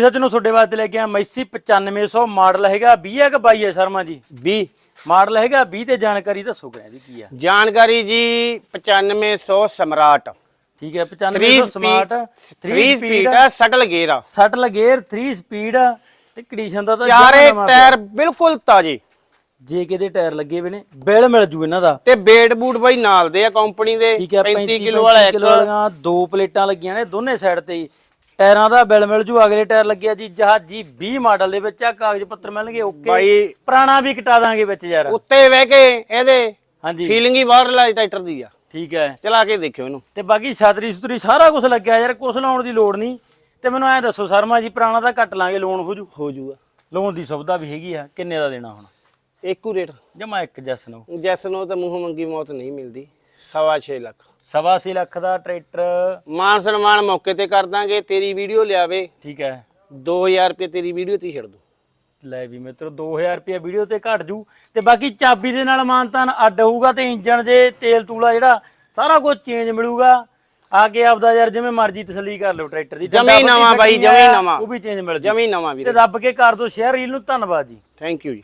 ਸੱਜਣੋ ਤੁਹਾਡੇ ਵਾਸਤੇ ਲੈ ਕੇ ਆ ਮੈਸੀ 9500 ਮਾਡਲ ਹੈਗਾ 20 ਹੈ ਕਿ 22 ਹੈ ਸ਼ਰਮਾ ਜੀ? 20 ਮਾਡਲ ਹੈਗਾ 20 ਤੇ ਜਾਣਕਾਰੀ ਦੱਸੋ ਕਰਿਆ ਜੀ ਕੀ ਆ ਜਾਣਕਾਰੀ ਜੀ 9500 ਸਮਰਾਟ। ਠੀਕ ਹੈ 3 9500 ਸਪੀਡ ਸਮਾਰਟ 3 ਸਪੀਡ ਹੈ ਸਟਲ ਗੇਅਰ ਆ। ਸੱਟ ਲਗੇਰ 3 ਸਪੀਡ ਤੇ ਕੰਡੀਸ਼ਨ ਦਾ ਤਾਂ ਚਾਰੇ। ਟਾਇਰ ਬਿਲਕੁਲ ਤਾਜ਼ੇ। ਜੇ ਕਿਤੇ ਟਾਇਰ ਲੱਗੇ ਹੋਏ ਨੇ ਬਿੱਲ ਮਿਲ ਜੂ ਇਹਨਾਂ ਦਾ। ਤੇ ਬੇਟ ਬੂਟ ਬਾਈ ਨਾਲ ਦੇ ਆ ਕੰਪਨੀ ਦੇ ਠੀਕ ਹੈ 35 35 ਕਿਲੋ ਵਾਲਾ ਇੱਕ। ਦੋ ਪਲੇਟਾਂ ਲੱਗੀਆਂ ਨੇ ਦੋਨੇ ਸਾਈਡ ਤੇ। ਟਾਇਰਾਂ ਦਾ ਬਿੱਲ ਮਿਲ ਜੂ ਅਗਲੇ ਟਾਇਰ ਲੱਗਿਆ ਜੀ ਜਹਾਜੀ 20 ਮਾਡਲ ਦੇ ਵਿੱਚ ਆ ਕਾਗਜ਼ ਪੱਤਰ ਮਿਲਣਗੇ ਓਕੇ। ਬਾਈ। ਪੁਰਾਣਾ ਵੀ ਕਟਾ ਦਾਂਗੇ ਵਿੱਚ ਯਾਰ। ਉੱਤੇ ਬਹਿ ਕੇ ਇਹਦੇ ਹਾਂਜੀ। ਫੀਲਿੰਗ ਹੀ ਬਾਹਰ ਲਾਈ ਟਰੈਕਟਰ ਦੀ ਆ। ਠੀਕ ਹੈ। ਚਲਾ ਕੇ ਦੇਖਿਓ ਇਹਨੂੰ। ਤੇ ਬਾਕੀ ਛਤਰੀ ਸੁਤਰੀ ਸਾਰਾ ਕੁਝ ਲੱਗਿਆ ਯਾਰ ਕੁਛ ਲਾਉਣ ਦੀ ਲੋੜ ਨਹੀਂ। ਤੇ ਮੈਨੂੰ ਐਂ ਦੱਸੋ ਸ਼ਰਮਾ ਜੀ ਪੁਰਾਣਾ ਤਾਂ ਕੱਟ ਲਾਂਗੇ ਲੋਨ ਹੋ ਜੂ। ਹੋ ਜੂਗਾ ਲੋਨ ਦੀ ਸੁਵਿਧਾ ਵੀ ਹੈਗੀ ਆ ਕਿੰਨੇ ਦਾ ਦੇਣਾ ਹੁਣ? ਇੱਕੂ ਰੇਟ। ਜਮਾ ਇੱਕ ਜਸ ਨੂੰ ਜੈਸ ਨੂੰ ਤਾਂ ਮੂੰਹ ਮੰਗੀ ਮੌਤ ਨਹੀਂ ਮਿਲਦੀ। ਸਵਾ ਛੇ ਲੱਖ। ਸਵਾ ਅੱਸੀ ਲੱਖ ਦਾ ਟਰੈਕਟਰ। ਮਾਨ ਸਨਮਾਨ ਮੌਕੇ ਤੇ ਕਰ ਦਾਂਗੇ ਤੇਰੀ ਵੀਡੀਓ ਲਿਆਵੇ। ਠੀਕ ਹੈ। 2000 ਰੁਪਏ ਤੇਰੀ ਵੀਡੀਓ ਤੇ ਹੀ ਛੱਡ ਦੂੰ। ਲੈ ਵੀ ਮਿੱਤਰੋ 2000 ਰੁਪਏ ਵੀਡੀਓ ਤੇ ਘਟ ਜੂ। ਤੇ ਬਾਕੀ ਚਾਬੀ ਦੇ ਨਾਲ ਮਾਨਤਾਨ ਅੱਡ ਹੋਊਗਾ ਤੇ ਇੰਜਨ ਜੇ ਤੇਲ ਤੂਲਾ ਜਿਹੜਾ ਸਾਰਾ ਕੁਝ ਚੇਂਜ ਮਿਲੂਗਾ। ਆ ਕੇ ਆਪਦਾ ਯਾਰ ਜਿਵੇਂ ਮਰਜ਼ੀ ਤਸੱਲੀ ਕਰ ਲਓ ਟਰੈਕਟਰ ਦੀ। ਜਮੀ ਡੰਡਾ ਨਵਾਂ ਬਾਈ, ਜਮੀ ਆ, ਨਵਾਂ। ਉਹ ਵੀ ਚੇਂਜ ਮਿਲ ਜੂ। ਜਮੀ ਨਵਾਂ ਤੇ ਵੀਰੇ ਦੱਬ ਕੇ ਕਰ ਦੋ ਸ਼ੇਅਰ ਰੀਲ ਨੂੰ ਧੰਨਵਾਦ ਜੀ। ਥੈਂਕ ਯੂ ਜੀ।